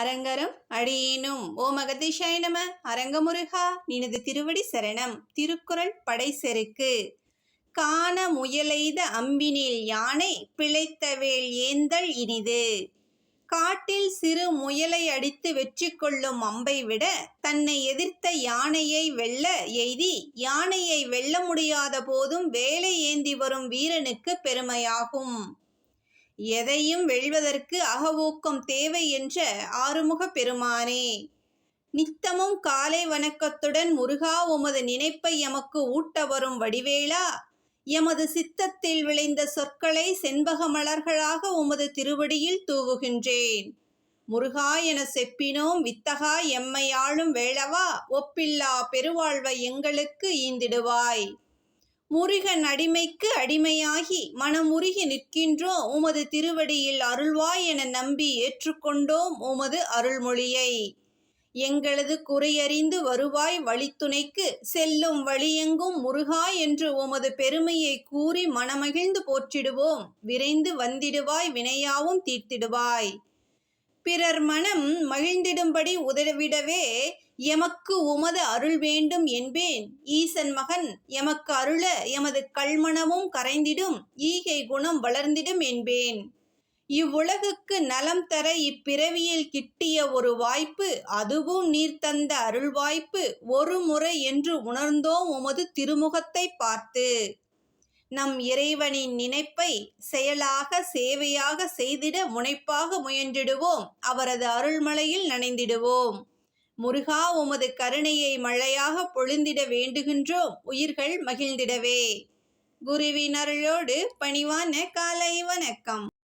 அரங்கரம் அடியேனும். ஓ மகதிஷாய நம அரங்கமுருகா நினது திருவடி சரணம் திருக்குறள் படை செருக்கு. காண முயலெய்த அம்பினில் யானை பிழைத்தவேல் ஏந்தல் இனிது. காட்டில் சிறு முயலை அடித்து வெற்றி கொள்ளும் அம்பை விட தன்னை எதிர்த்த யானையை வெல்ல எய்தி யானையை வெல்ல முடியாத போதும் வேலை ஏந்தி வரும் வீரனுக்கு பெருமையாகும். எதையும் வெல்வதற்கு அகவூக்கம் தேவை என்ற ஆறுமுக பெருமானே. நித்தமும் காலை வணக்கத்துடன் முருகா உமது நினைப்பை எமக்கு ஊட்ட வரும் வடிவேளா எமது சித்தத்தில் விளைந்த சொற்களை செண்பக மலர்களாக உமது திருவடியில் தூவுகின்றேன். முருகா என செப்பினோம் வித்தகா எம்மை ஆளும் வேளவா? ஒப்பில்லா பெருவாழ்வை எங்களுக்கு ஈந்திடுவாய். முருகன் அடிமைக்கு அடிமையாகி மனம் உருகி நிற்கின்றோம் உமது திருவடியில் அருள்வாய் என நம்பி ஏற்றுக்கொண்டோம் உமது அருள்மொழியை. எங்களது குறையறிந்து வருவாய் வழித்துணைக்கு செல்லும் வழியெங்கும் முருகா என்று உமது பெருமையை கூறி மனமகிழ்ந்து போற்றிடுவோம். விரைந்து வந்திடுவாய் வினையாவும் தீர்த்திடுவாய். பிறர் மனம் மகிழ்ந்திடும்படி உதவிடவே எமக்கு உமது அருள் வேண்டும் என்பேன். ஈசன் மகன் எமக்கு அருள எமது கல்மணமும் கரைந்திடும். ஈகை குணம் வளர்ந்திடும் என்பேன். இவ்வுலகுக்கு நலம் தர இப்பிறவியில் கிட்டிய ஒரு வாய்ப்பு அதுவும் நீர் தந்த அருள் வாய்ப்பு ஒரு முறை என்று உணர்ந்தோம் உமது திருமுகத்தை பார்த்து. நம் இறைவனின் நினைப்பை செயலாக சேவையாக செய்திட முனைப்பாக முயன்றிடுவோம். அவரது அருள்மலையில் நனைந்திடுவோம். முருகா உமது கருணையை மழையாக பொழிந்திட வேண்டுகின்றோம். உயிர்கள் மகிழ்ந்திடவே. குருவின் அருளோடு பணிவான காலை வணக்கம்.